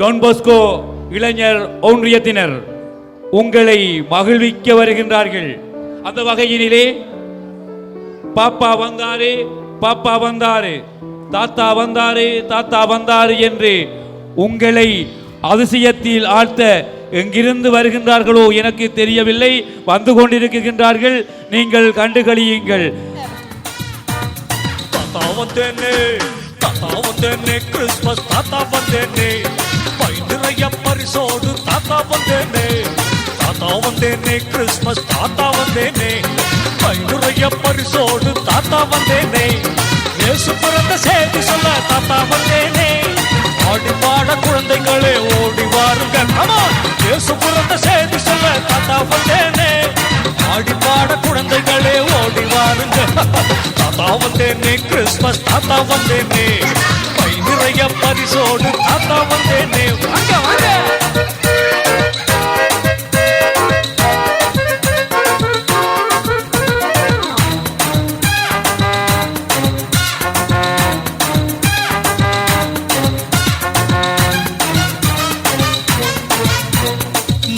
டோன்போஸ்கோ இளைஞர் ஒன்றியத்தினர் உங்களை மகிழ்விக்க வருகின்றார்கள். அந்த வகையினிலே பாப்பா வந்தாரு பாப்பா வந்தாரு தாத்தா வந்தாரு தாத்தா வந்தாரு என்று உங்களை அதிசயத்தில் ஆழ்த்த எங்கிருந்து வருகின்றார்களோ எனக்கு தெரியவில்லை. வந்து கொண்டிருக்கின்றார்கள். நீங்கள் கண்டுகளியுங்கள் தாத்தா வந்தேனே தாத்தா வந்தேனே கிறிஸ்மஸ் தாத்தா வந்தேனே. பை நிறைய பரிசோடு தாத்தா வந்தேனே. தாத்தா வந்தேனே கிறிஸ்மஸ் தாத்தா வந்தேனே. பை நிறைய பரிசோடு தாத்தா வந்தேனே. இயேசு பிறந்த செய்தி சொல்ல தாத்தா வந்தேனே. ஆடி பாட குழந்தைகளே ஓடி வாருங்கள் இயேசு பிறந்த செய்தி சொல்ல தாத்தா வந்தேனே. ஆடி பாட குழந்தைகளே ஓடி வாருங்கள் தாத்தா வந்தேனே கிறிஸ்மஸ் தாத்தா வந்தேனே. நிறைய பரிசோடு தாத்தா வந்தேனே. வாங்க வாங்க.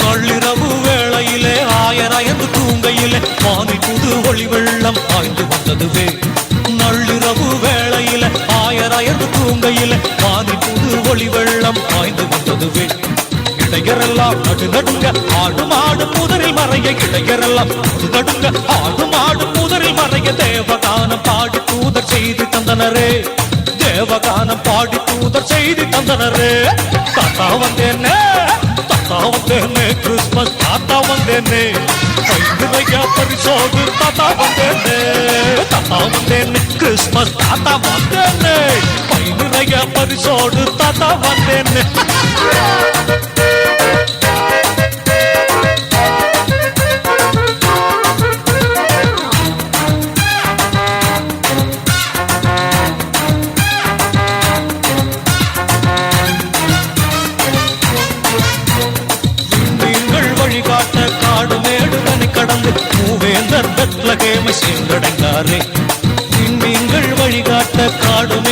நள்ளிரவு வேளையிலே ஆயராயந்து தூங்கையிலே புது ஒளி வெள்ளம் வந்ததுவே. நடு நடுங்க ஆடு மாடு புதரில் மறைய இடையரெல்லாம். நடு நடுங்க ஆடு மாடு புதரில் மறைய தேவகானம் பாடி தூதர் செய்து தந்தனரே. தேவகானம் பாடி தூதர் செய்து தந்தனரே. தாத்தா வந்தேனே தாத்தா வந்தேனே கிறிஸ்மஸ் தாத்தா வந்தேனே. கை நிறைய பரிசோது தாத்தா வந்தேனே. தாத்தா வந்தேனே கிறிஸ்மஸ் தாத்தா வந்தேனே. கை நிறைய பரிசோடு தாத்தா வந்தேனே.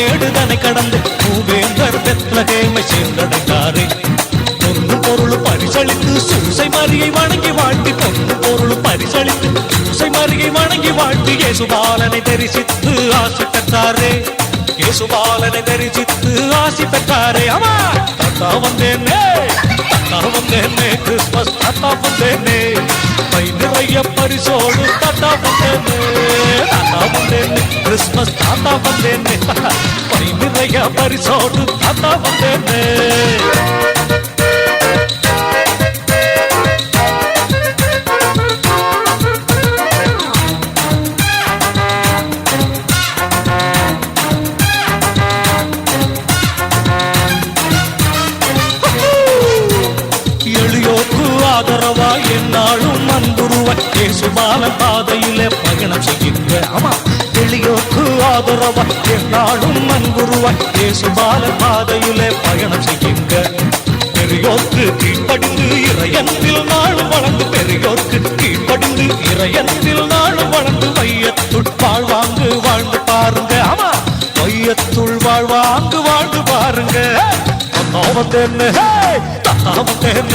காடு மேடுதனை கடந்து மூவேந்தர் பெத்லகேமை சென்றடைந்தாரே பொண்ணு பொருள் பரிசளித்து சூசை மரியை வணங்கி வாழ்த்தி பொண்ணு பொருள் பரிசளித்து சூசை மரியை வணங்கி வாழ்த்தி இயேசுபாலனை தரிசித்து ஆசி பெற்றாரே. இயேசுபாலனை தரிசித்து ஆசி பெற்றாரே. ஆமா தாத்தா வந்தேனே தாத்தா வந்தேனே கிறிஸ்மஸ் தாத்தா வந்தேனே பை பரிசோடு தாத்தா வந்தேனே. தாத்தா வந்தேனே. கிறிஸ்மஸ் தாத்தா வந்தேனே. பை நிறைய பரிசோடு தாத்தா வந்தேனே. எளியோக்கு ஆதரவா ஞான பாதையில பயணம் செய்கின்ற ஆமா எளியோக்கு ஆதரவா என்னாலும் அன்புருவாய். இயேசுபாலன் பாதையிலே பயணம் செய்கின்ற பெரியோர்க்கு கீழ்ப்படிந்து இறையன்பில் நாளும் வளர்ந்து பெரியோர்க்கு கீழ்ப்படிந்து இறையன்பில் நாளும் வளர்ந்து மையத்துள் வாழ்வாங்கு வாழ்ந்து பாருங்க. ஆமா மையத்துள் வாழ்வாங்கு வாழ்ந்து பாருங்க. தாத்தா வந்தேனே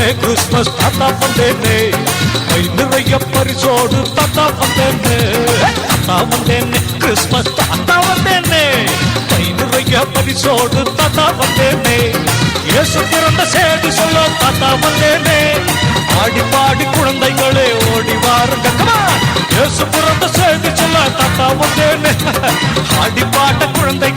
வந்தேனே கிறிஸ்மஸ் தாத்தா வந்தேனே. கை நிறைய பரிசோடு தாத்தா வந்தேனே. தாத்தா வந்தேனே கிறிஸ்மஸ் தாத்தா வந்தேனே. கை நிறைய பரிசோடு தாத்தா வந்தேனே. இயேசு பிறந்த செய்தி சொல்ல தாத்தா வந்தேனே. ஆடி பாடி குழந்தைகளே ஓடி வாருங்க. இயேசு பிறந்த செய்தி சொல்ல தாத்தா வந்தேனே. ஆடி பாட்ட குழந்தை